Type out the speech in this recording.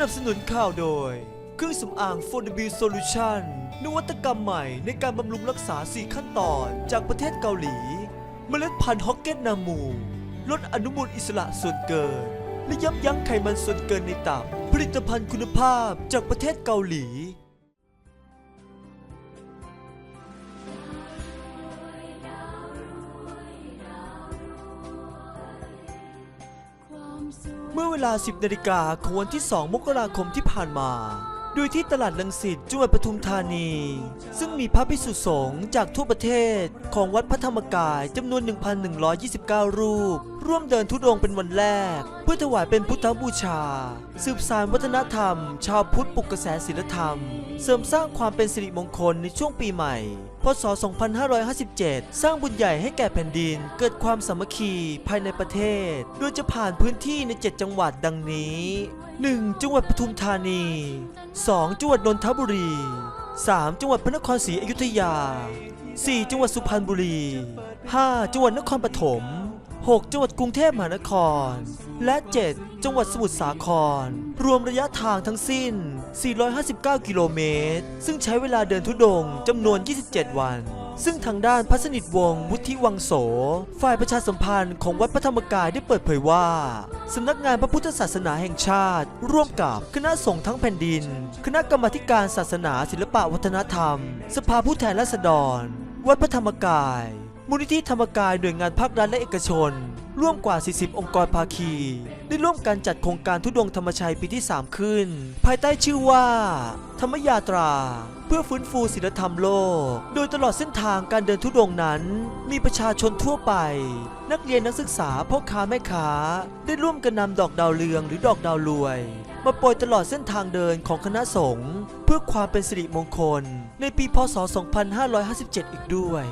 นับสนุนข่าวโดย เครื่องสำอาง f o n d a b i l Solution นวัตกรรมใหม่ในการบำรุงรักษา 4 ขั้นตอนจากประเทศเกาหลี เมล็ดพันธุ์ฮอกเก็ตนามูลดอนุมูลอิสระส่วนเกิน และยับยั้งไขมันส่วนเกินในตับ ผลิตภัณฑ์คุณภาพจากประเทศเกาหลี เมื่อเวลา 10นาฬิกาของวันที่ 2 มกราคมที่ผ่านมา โดยที่ตลาดลังสิตจังหวัดปทุมธานี ซึ่งมีพระภิกษุสงฆ์จากทั่วประเทศของวัดพระธรรมกายจำนวน 1,129 รูป ร่วมเดินทุดงค์เป็นวันแรก เพื่อถวายเป็นพุทธบูชา สืบสานวัฒนธรรม ชาวพุทธปลุกกระแสศิลธรรม เสริมสร้างความเป็นสิริมงคลในช่วงปีใหม่ พศ 2557 สร้างบุญใหญ่ให้แก่แผ่นดิน เกิดความสามัคคีภายในประเทศ โดยจะผ่านพื้นที่ใน 7 จังหวัดดังนี้ 1. จังหวัดปทุมธานี 2. จังหวัดนนทบุรี 3. จังหวัดพระนครศรีอยุธยา 4. จังหวัดสุพรรณบุรี 5. จังหวัดนครปฐม 6. จังหวัดกรุงเทพมหานคร และ 7. จังหวัดสมุทรสาคร รวมระยะทางทั้งสิ้น 459 กิโลเมตร ซึ่งใช้เวลาเดินทุดงจำนวน 27 วันซึ่งทางด้านพระสนิทวงศ์วุฒิวังโส ฝ่ายประชาสัมพันธ์ของวัดพระธรรมกายได้เปิดเผยว่า สำนักงานพระพุทธศาสนาแห่งชาติ ร่วมกับคณะสงฆ์ทั้งแผ่นดิน คณะกรรมการศาสนาศิลปะวัฒนธรรม สภาผู้แทนราษฎร วัดพระธรรมกาย มูลนิธิธรรมกายหน่วยงานภาครัฐและเอกชน ร่วมกว่า 40 องค์กรภาคี ได้ร่วมกันจัดโครงการทุดงธรรมชัยปีที่ 3 ขึ้น ภายใต้ชื่อว่า ธรรมยาตรา เพื่อฟื้นฟูศิลธรรมโลก โดยตลอดเส้นทางการเดินทุดงนั้น มีประชาชนทั่วไป นักเรียนนักศึกษาพ่อค้าแม่ค้า ได้ร่วมกันนำดอกดาวเรืองหรือดอกดาวรวย มาโปรยตลอดเส้นทางเดินของคณะสงฆ์เพื่อความเป็นสิริมงคล ในปีพศ 2557 อีกด้วย